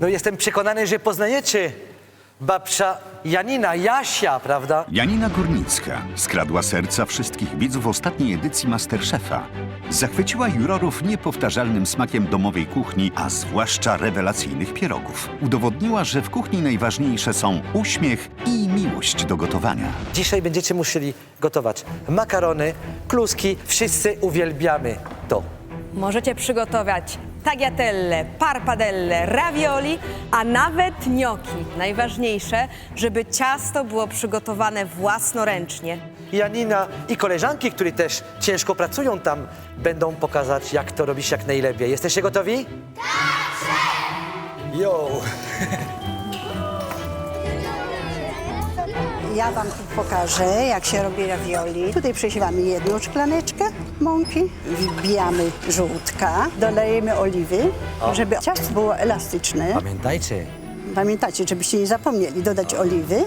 No jestem przekonany, że poznajecie babcia Janina, Jasia, prawda? Janina Górnicka skradła serca wszystkich widzów ostatniej edycji Masterchefa. Zachwyciła jurorów niepowtarzalnym smakiem domowej kuchni, a zwłaszcza rewelacyjnych pierogów. Udowodniła, że w kuchni najważniejsze są uśmiech i miłość do gotowania. Dzisiaj będziecie musieli gotować makarony, kluski. Wszyscy uwielbiamy to. Możecie przygotować tagliatelle, parpadelle, ravioli, a nawet gnocchi. Najważniejsze, żeby ciasto było przygotowane własnoręcznie. Janina i koleżanki, które też ciężko pracują tam, będą pokazać, jak to robić jak najlepiej. Jesteście gotowi? Tak! Yo! Ja Wam tu pokażę, jak się robi ravioli. Tutaj przesiewamy jedną szklaneczkę mąki, wbijamy żółtka, dolejemy oliwy, żeby ciasto było elastyczne. Pamiętajcie, Pamiętajcie, żebyście nie zapomnieli dodać oliwy.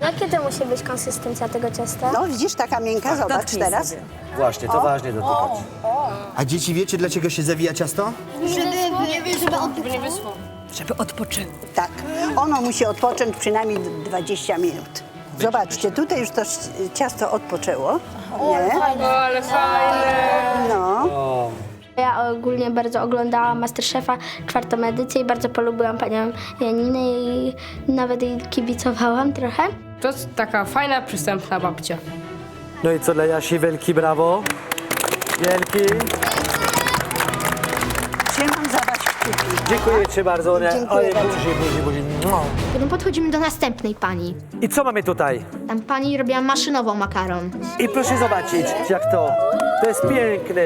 Jakie to musi być konsystencja tego ciasta? No widzisz, taka miękka, zobacz Dotknij teraz. sobie. właśnie, to ważnie dotykać. A dzieci wiecie, dlaczego się zawija ciasto? Żeby odpoczęło. Tak, ono musi odpocząć przynajmniej 20 minut. Zobaczcie, tutaj już to ciasto odpoczęło. Nie? Ale fajne! No. Ja ogólnie bardzo oglądałam Masterchefa czwartą edycję i bardzo polubiłam panią Janinę i nawet jej kibicowałam trochę. To jest taka fajna, przystępna babcia. No i co dla Jasi, wielki brawo. Wielki. Trzymam za Was. Dziękuję Ci bardzo. Nie? Dziękuję Ojej, bardzo. buzi, buzi, buzi. Mua. Potem podchodzimy do następnej pani. I co mamy tutaj? Tam pani robiła maszynową makaron. I proszę zobaczyć, jak to. To jest piękne.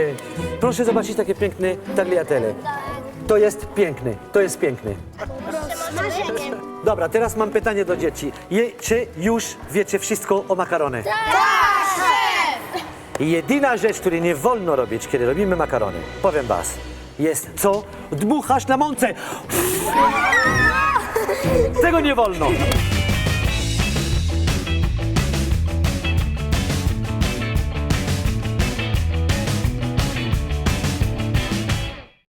Proszę zobaczyć takie piękne tagliatelle. To jest piękny, to jest piękny. Dobra, teraz mam pytanie do dzieci. Je, czy już wiecie wszystko o makarony? Tak! Jedyna rzecz, której nie wolno robić, kiedy robimy makarony, powiem was, jest co? Dmuchasz na mące. Tego nie wolno.